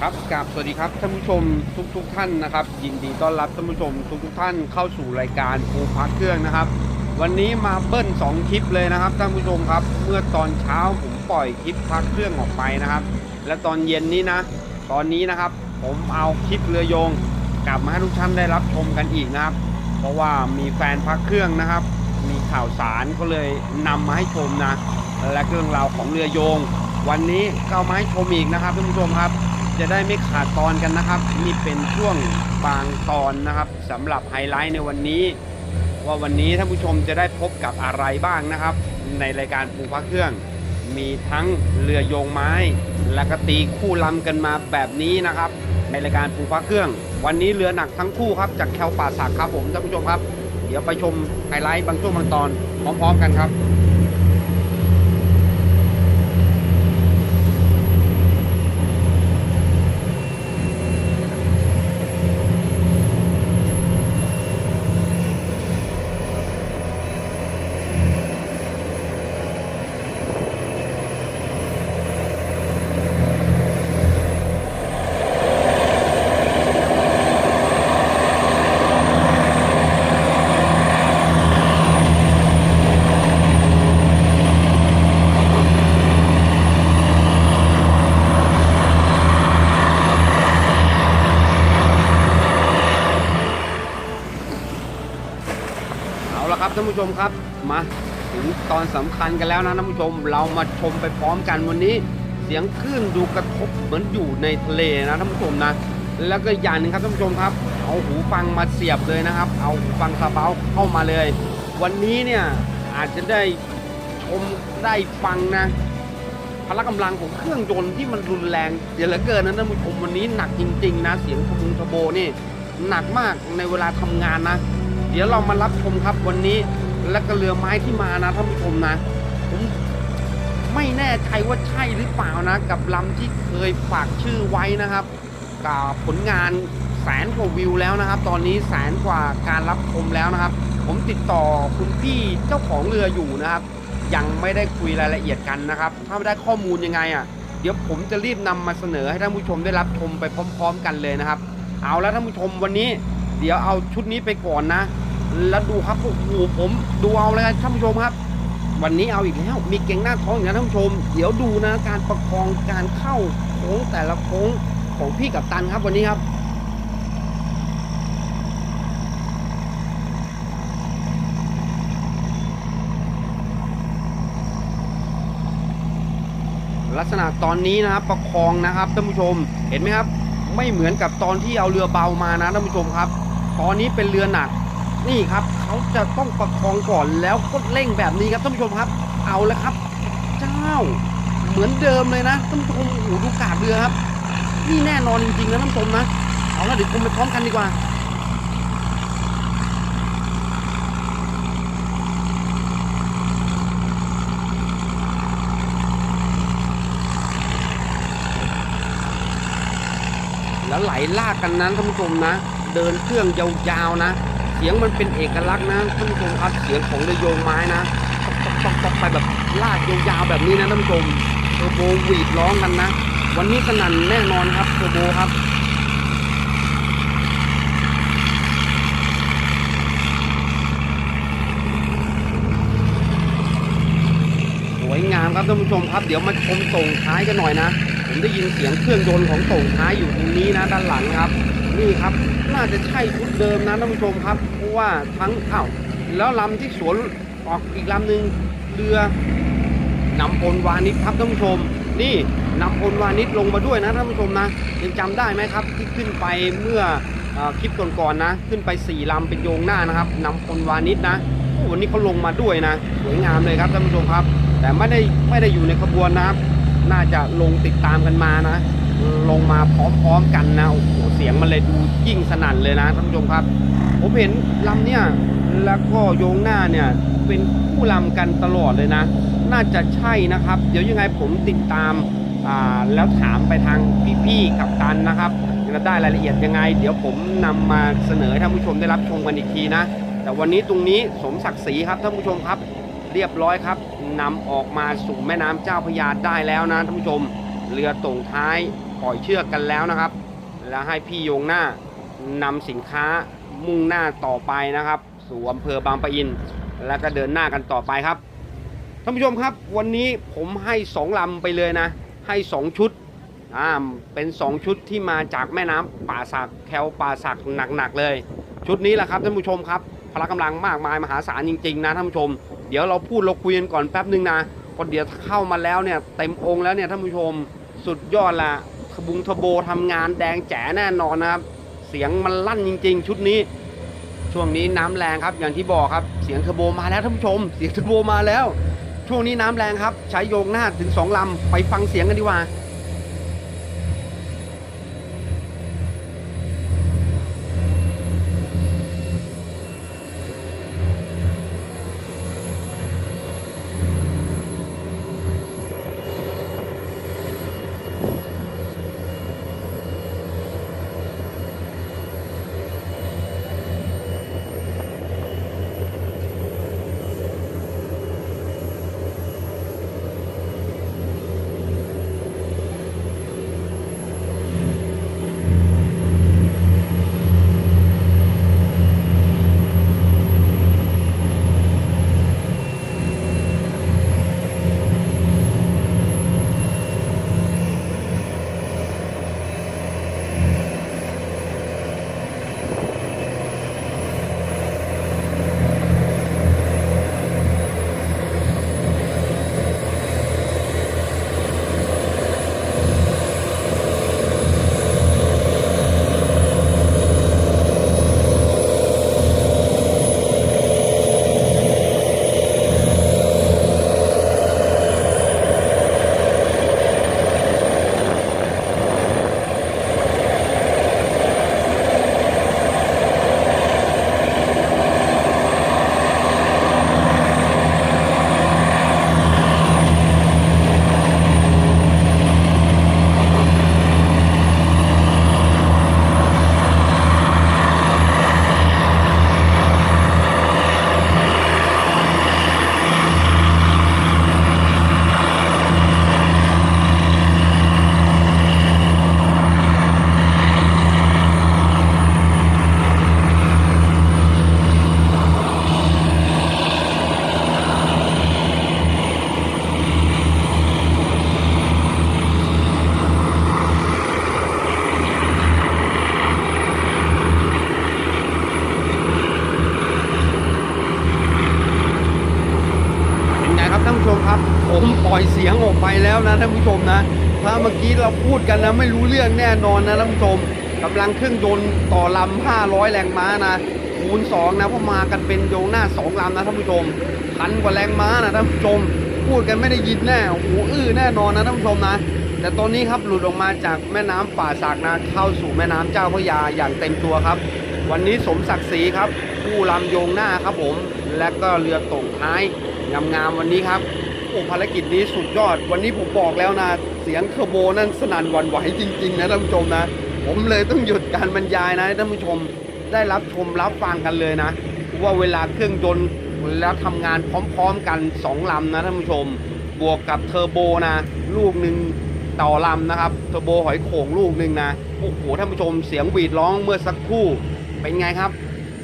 ครับกราบสวัสดีครับท่านผู้ชมทุกทุกๆท่านนะครับ ยินดีต้อนรับท่านผู้ชมทุกทุกๆท่านเข้าสู่รายการภูพักเครื่องนะครับ วันนี้มาเบิ้ลสองคลิปเลยนะครับท่านผู้ชมครับ เมื่อตอนเช้าผมปล่อยคลิปพักเครื่องออกไปนะครับ และตอนเย็นนี้นะ ตอนนี้นะครับ ผมเอาคลิปเรือโยง กลับมาให้ทุกท่านได้รับชมกันอีกนะครับ เพราะว่ามีแฟนพักเครื่องนะครับ มีข่าวสารก็เลยนำมาให้ชมนะ และเรื่องราวของเรือโยง วันนี้ก็เอามาให้ชมอีกนะครับท่านผู้ชมครับ จะได้ไม่ขาดตอนกันนะครับ นี่เป็นช่วงบางตอนนะครับสำหรับไฮไลท์ในวันนี้ ว่าวันนี้ท่านผู้ชมจะได้พบกับอะไรบ้างนะครับ ในรายการปูพระเครื่อง มีทั้งเรือโยงไม้ และก็ตีคู่ลำกันมาแบบนี้นะครับ ในรายการปูพระเครื่อง วันนี้เรือหนักทั้งคู่ครับจากแควป่าสักครับผมท่านผู้ชมครับ เดี๋ยวไปชมไฮไลท์บางช่วงบางตอนพร้อมๆกันครับ ครับท่านผู้ชมครับมาถึงตอนสำคัญกันแล้วนะท่านผู้ชมเรามาชมไปพร้อมกันวันนี้ เสียงคลื่นดูกระทบเหมือนอยู่ในทะเลนะท่านผู้ชมนะ แล้วก็อย่างหนึ่งครับท่านผู้ชมครับ เอาหูฟังมาเสียบเลยนะครับ เอาหูฟังคาราบาเข้ามาเลย วันนี้เนี่ยอาจจะได้ชมได้ฟังนะพละกำลังของเครื่องยนต์ที่มันรุนแรงเยอะเหลือเกินนะท่านผู้ชมวันนี้หนักจริง ๆ นะ เสียงทบุงทโบนี่หนักมากในเวลาทำงานนะ เดี๋ยวเรามารับชมครับวันนี้และก็เรือไม้ที่มานะท่านผู้ชมนะผมไม่แน่ใจว่าใช่หรือเปล่านะ กับลำที่เคยฝากชื่อไว้นะครับกับผลงานแสนกว่าวิวแล้วนะครับ ตอนนี้แสนกว่าการรับชมแล้วนะครับ ผมติดต่อคุณพี่เจ้าของเรืออยู่นะครับ ยังไม่ได้คุยรายละเอียดกันนะครับ ถ้าไได้ข้อมูลยังไงอะเดี๋ยวผมจะรีบนำมาเสนอให้ท่านผู้ชมได้รับชมไปพร้อม ๆ กันเลยนะครับ เอาแล้วท่านผู้ชมวันนี้ เดี๋ยวเอาชุดนี้ไปก่อนนะ แล้วดูครับโอ้โหผมดูเอาเลยครับท่านผู้ชมครับ วันนี้เอาอีกแล้ว มีเก่งหน้าท้องอย่างนั้ท่านผู้ชม เดี๋ยวดูนะการประคองการเข้าโค้งแต่ละโค้งของพี่กับตันครับวันนี้ครับลักษณะตอนนี้นะครับประคองนะครับท่านผู้ชมเห็นไหมครับ ไม่เหมือนกับตอนที่เอาเรือเบามานะท่านผู้ชมครับ ตอนนี้เป็นเรือหนัก นี่ครับเขาจะต้องประคองก่อนแล้วก็เร่งแบบนี้ครับท่านผู้ชมครับ เอาแล้วครับ เจ้า เหมือนเดิมเลยนะท่านผู้ชมโอ้โหดูกาดเรือครับ นี่แน่นอนจริงๆนะท่านผู้ชมนะเอาละเดี๋ยวชมไปพร้อมกันดีกว่าแล้วไหลลากกันนั้นท่านผู้ชมนะ เดินเครื่องยาวๆนะ เสียงมันเป็นเอกลักษณ์นะท่านผู้ชมครับเสียงของเรือโยงไม้นะตอกตอกไปแบบลากยาวๆแบบนี้นะท่านผู้ชมเทอร์โบหวีดร้องกันนะ วันนี้สนั่นแน่นอนครับเทอร์โบครับสวยงามครับท่านผู้ชมครับเดี๋ยวมาชมส่งท้ายกันหน่อยนะ ผมได้ยินเสียงเครื่องยนต์ของส่งท้ายอยู่ตรงนี้นะด้านหลังครับ นี่ครับ น่าจะใช่ชุดเดิมนะท่านผู้ชมครับ เพราะว่าทั้งอ้าวแล้วลำที่สวนออกอีกลำหนึ่งเรือนำพลวานิชครับท่านผู้ชม นี่นำพลวานิชลงมาด้วยนะท่านผู้ชมนะยังจำได้ไหมครับ ที่ขึ้นไปเมื่อคลิปก่อนๆนะ ขึ้นไปสี่ลำเป็นโยงหน้านะครับนำพลวานิชนะวันนี้เขาลงมาด้วยนะสวยงามเลยครับท่านผู้ชมครับ แต่ไม่ได้ไม่ได้อยู่ในขบวนนะครับ น่าจะลงติดตามกันมานะ ลงมาพร้อมๆกันนะโอ้โหเสียงมันเลยดูยิ่งสนั่นเลยนะท่านผู้ชมครับ ผมเห็นลำเนี่ยแล้วก็โยงหน้าเนี่ยเป็นคู่ลำกันตลอดเลยนะ น่าจะใช่นะครับ เดี๋ยวยังไงผมติดตามอ่าแล้วถามไปทางพี่ๆกับตันนะครับจะได้รายละเอียดยังไง เดี๋ยวผมนำมาเสนอให้ท่านผู้ชมได้รับชมกันอีกทีนะ แต่วันนี้ตรงนี้สมศักดิ์ศรีครับท่านผู้ชมครับ เรียบร้อยครับนำออกมาสู่แม่น้ำเจ้าพระยาได้แล้วนะท่านผู้ชม เรือตรงท้าย ปล่อยเชือกกันแล้วนะครับ แล้วให้พี่โยงหน้านำสินค้ามุ่งหน้าต่อไปนะครับ สู่อำเภอบางปะอิน แล้วก็เดินหน้ากันต่อไปครับท่านผู้ชมครับ วันนี้ผมให้สองลำไปเลยนะ ให้สองชุดอ่าเป็นสองชุดที่มาจากแม่น้ำป่าสักแควป่าสักหนักๆเลย ชุดนี้แหละครับท่านผู้ชมครับพละกำลังมากมายมหาศาลจริงๆนะท่านผู้ชม เดี๋ยวเราพูดเราคุยกันก่อนแป๊บนึงนะพอเดี๋ยวเข้ามาแล้วเนี่ยเต็มองค์แล้วเนี่ยท่านผู้ชมสุดยอดละ ทบุงทโบทำงานแดงแจ๋แน่นอนนะครับ เสียงมันลั่นจริง ๆ ชุดนี้ ช่วงนี้น้ำแรงครับ อย่างที่บอกครับ เสียงเทอร์โบมาแล้วท่านผู้ชม เสียงเทอร์โบมาแล้ว ช่วงนี้น้ำแรงครับ ใช้โยงหน้าถึงสองลำไปฟังเสียงกันดีกว่า ผมปล่อยเสียงออกไปแล้วนะท่านผู้ชมนะ ถ้าเมื่อกี้เราพูดกันนะไม่รู้เรื่องแน่นอนนะท่านผู้ชมกำลังเครื่องยนต์ต่อลำ500 แรงม้านะคูณ2นะเพราะมากันเป็นโยงหน้า2ลำนะท่านผู้ชมพันกว่าแรงม้านะท่านผู้ชม พูดกันไม่ได้ยินแน่หูอื้อแน่นอนนะท่านผู้ชมนะแต่ตอนนี้ครับหลุดออกมาจากแม่น้ำป่าสากนะเข้าสู่แม่น้ำเจ้าพระยาอย่างเต็มตัวครับ วันนี้สมศักดิ์ศรีครับ ผู้ลำโยงหน้าครับผม และก็เรือตกท้ายงามๆวันนี้ครับ โอ้ภารกิจนี้สุดยอด วันนี้ผมบอกแล้วนะ เสียงเทอร์โบนั่นสนั่นหวั่นไหวจริง ๆ นะท่านผู้ชมนะ ผมเลยต้องหยุดการบรรยายนะท่านผู้ชมได้รับชมรับฟังกันเลยนะ ว่าเวลาเครื่องยนต์แล้วทำงานพร้อมๆกันสองลำนะท่านผู้ชม บวกกับเทอร์โบนะ ลูกหนึ่งต่อลำนะครับเทอร์โบหอยโข่งลูกหนึ่งนะโอ้โหท่านผู้ชมเสียงหวีดร้องเมื่อสักครู่เป็นไงครับ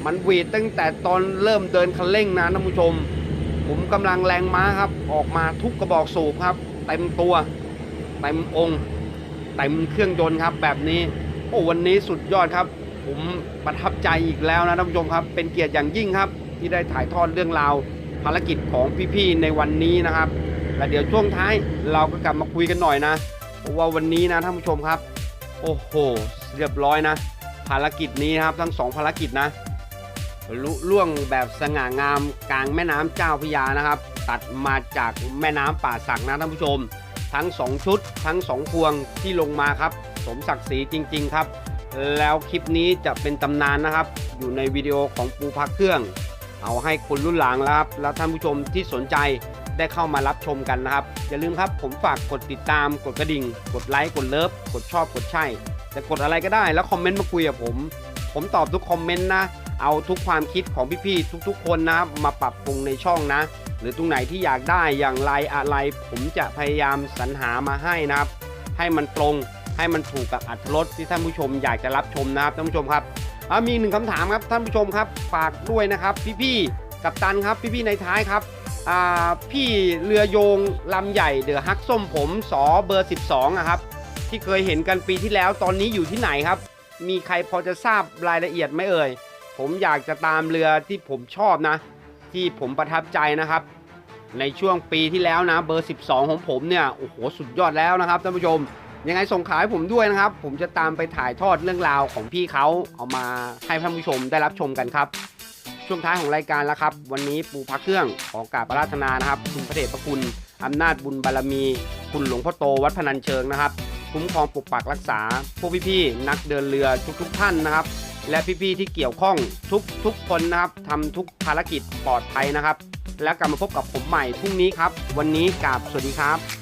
มันหวีดตั้งแต่ตอนเริ่มเดินคันเร่งนะท่านผู้ชม ผมกำลังแรงม้าครับ ออกมาทุกกระบอกสูบครับเต็มตัวเต็มองค์เต็มเครื่องยนต์ครับ แบบนี้โอ้วันนี้สุดยอดครับ ผมประทับใจอีกแล้วนะท่านผู้ชมครับ เป็นเกียรติอย่างยิ่งครับ ที่ได้ถ่ายทอดเรื่องราวภารกิจของพี่ๆในวันนี้นะครับและเดี๋ยวช่วงท้ายเราก็กลับมาคุยกันหน่อยนะเพราะว่าวันนี้นะท่านผู้ชมครับ โอ้โห เรียบร้อยนะ ภารกิจนี้นครับทั้งสองภารกิจนะ ลุล่วงแบบสง่างามกลางแม่น้ำเจ้าพระยานะครับ ตัดมาจากแม่น้ำป่าสักนะท่านผู้ชม ทั้ง 2 ชุด ทั้ง 2 พวงที่ลงมาครับ สมศักดิ์ศรีจริง ๆ ครับ แล้วคลิปนี้จะเป็นตำนานนะครับ อยู่ในวิดีโอของปูพักเครื่อง เอาให้คนรุ่นหลังแล้วครับแล้วท่านผู้ชมที่สนใจได้เข้ามารับชมกันนะครับ อย่าลืมครับผมฝากกดติดตามกดกระดิ่ง กดไลค์กดเลิฟกดชอบกดใช่ จะกดอะไรก็ได้แล้วคอมเมนต์มาคุยกับผม ผมตอบทุกคอมเมนต์นะ เอาทุกความคิดของพี่ๆทุกๆ คนนะมาปรับปรุงในช่องนะ หรือตรงไหนที่อยากได้อย่างไรอะไร ผมจะพยายามสรรหามาให้นะครับ ให้มันตรงให้มันถูกกับอัตรสที่ท่านผู้ชมอยากจะรับชมนะครับท่านผู้ชมครับมีหนึ่งคำถามครับท่านผู้ชมครับฝากด้วยนะครับ พี่ๆกับตันครับพี่ๆในท้ายครับพี่เรือโยงลำใหญ่เดือฮักส้มผมสอเบอร์ 12อะครับที่เคยเห็นกันปีที่แล้วตอนนี้อยู่ที่ไหนครับ มีใครพอจะทราบรายละเอียดไหมเอ่ย ผมอยากจะตามเรือที่ผมชอบนะ ที่ผมประทับใจนะครับ ในช่วงปีที่แล้วนะเบอร์ 12 ของผมเนี่ยโอ้โหสุดยอดแล้วนะครับท่านผู้ชม ยังไงส่งขายผมด้วยนะครับ ผมจะตามไปถ่ายทอดเรื่องราวของพี่เขาเอามาให้ท่านผู้ชมได้รับชมกันครับ ช่วงท้ายของรายการแล้วครับ วันนี้ปูพักเครื่องขอกราบอาราธนานะครับคุณพระเดชพระคุณอำนาจบุญบารมี คุณหลวงพ่อโตวัดพนัญเชิงนะครับ คุ้มครองปกปักรักษาพวกพี่ๆนักเดินเรือทุกๆท่านนะครับ และพี่ๆที่เกี่ยวข้องทุกทุกคนนะครับทำทุกภารกิจปลอดภัยนะครับ และกลับมาพบกับผมใหม่พรุ่งนี้ครับ วันนี้กราบสวัสดีครับ